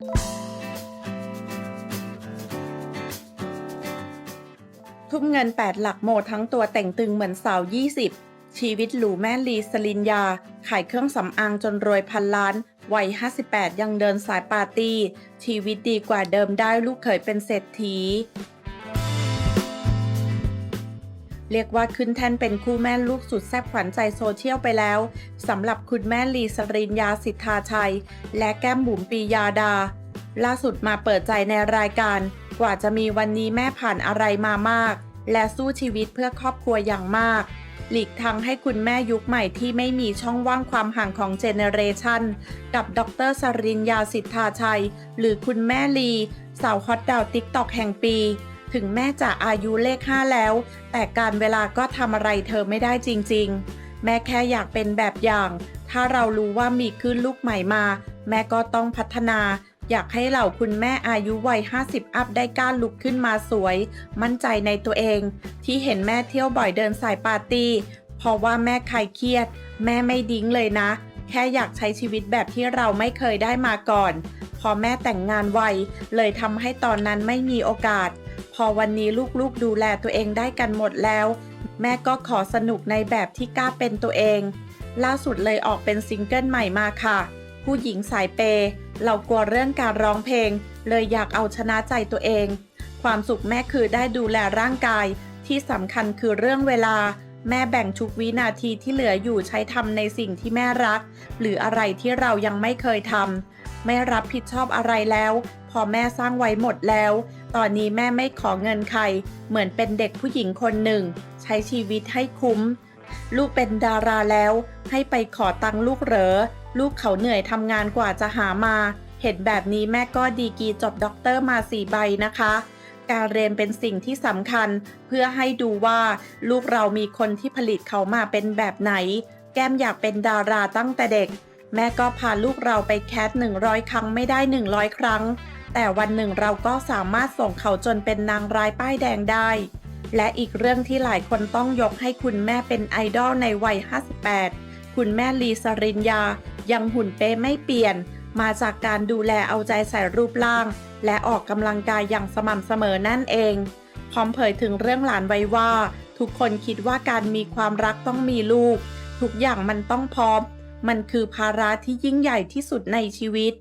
ทุ่มเงิน 8 หลักโมทั้งตัวแต่งตึงเหมือนสาว 20 ชีวิตหลูแม่ลีสลินยา ขายเครื่องสำอางจนรวยพันล้าน วัย 58 ยังเดินสายปาร์ตี้ ชีวิตดีกว่าเดิมได้ลูกเขยเป็นเศรษฐี เรียกว่าขึ้นแท่นเป็นคู่แม่ลูกสุดแซ่บขวัญใจโซเชียลไปแล้วสำหรับคุณแม่ลีสรินยาสิทธาชัย และแก้มบุ๋มปียาดา ล่าสุดมาเปิดใจในรายการ กว่าจะมีวันนี้แม่ผ่านอะไรมามาก และสู้ชีวิตเพื่อครอบครัวอย่างมาก หลีกทางให้คุณแม่ยุคใหม่ที่ไม่มีช่องว่างความห่างของเจเนเรชันกับดรสรินยาสิทธาชัย หรือคุณแม่ลีสาวฮอตดาวติ๊กตอกแห่งปี ถึงแม่จะอายุเลข5แล้ว แต่การเวลาก็ทำอะไรเธอไม่ได้จริง ๆ แม่แค่อยากเป็นแบบอย่าง ถ้าเรารู้ว่ามีขึ้นลูกใหม่มา แม่ก็ต้องพัฒนา อยากให้เหล่าคุณแม่อายุวัย 50 อัพได้กล้าลุกขึ้นมาสวย มั่นใจในตัวเอง ที่เห็นแม่เที่ยวบ่อยเดินสายปาร์ตี้เพราะว่าแม่ใครเครียด แม่ไม่ดิ้งเลยนะ แค่อยากใช้ชีวิตแบบที่เราไม่เคยได้มาก่อน พอแม่แต่งงานไวเลยทำให้ตอนนั้นไม่มีโอกาส อวันนี้ลูกๆดูแลตัวเองได้กันหมดแล้ว แม่ก็ขอสนุกในแบบที่กล้าเป็นตัวเอง ล่าสุดเลยออกเป็นซิงเกิลใหม่มาค่ะ ผู้หญิงสายเปย์เรากลัวเรื่องการร้องเพลง เลยอยากเอาชนะใจตัวเอง ความสุขแม่คือได้ดูแลร่างกาย ที่สำคัญคือเรื่องเวลา แม่แบ่งทุกวินาทีที่เหลืออยู่ใช้ทำในสิ่งที่แม่รัก หรืออะไรที่เรายังไม่เคยทำไม่รับผิดชอบอะไรแล้ว พอแม่สร้างไว้หมดแล้ว ตอนนี้แม่ไม่ขอเงินใคร เหมือนเป็นเด็กผู้หญิงคนหนึ่ง ใช้ชีวิตให้คุ้ม ลูกเป็นดาราแล้ว ให้ไปขอตังค์ลูกเหรอ ลูกเขาเหนื่อยทำงานกว่าจะหามา เห็นแบบนี้แม่ก็ดีกีจบด็อกเตอร์มาสี่ใบนะคะ การเรียนเป็นสิ่งที่สำคัญ เพื่อให้ดูว่า ลูกเรามีคนที่ผลิตเขามาเป็นแบบไหน แก้มอยากเป็นดาราตั้งแต่เด็ก แม่ก็พาลูกเราไปแคส100 ครั้งไม่ได้ 100 ครั้ง แต่วันหนึ่งเราก็สามารถส่งเขาจนเป็นนางร้ายป้ายแดงได้ และอีกเรื่องที่หลายคนต้องยกให้คุณแม่เป็นไอดอลในวัย 58 คุณแม่ลีสรินยา ยังหุ่นเป๊ะไม่เปลี่ยน มาจากการดูแลเอาใจใส่รูปร่าง และออกกำลังกายอย่างสม่ำเสมอนั่นเอง พร้อมเผยถึงเรื่องหลานไว้ว่า ทุกคนคิดว่าการมีความรักต้องมีลูก ทุกอย่างมันต้องพร้อม มันคือภาระที่ยิ่งใหญ่ที่สุดในชีวิต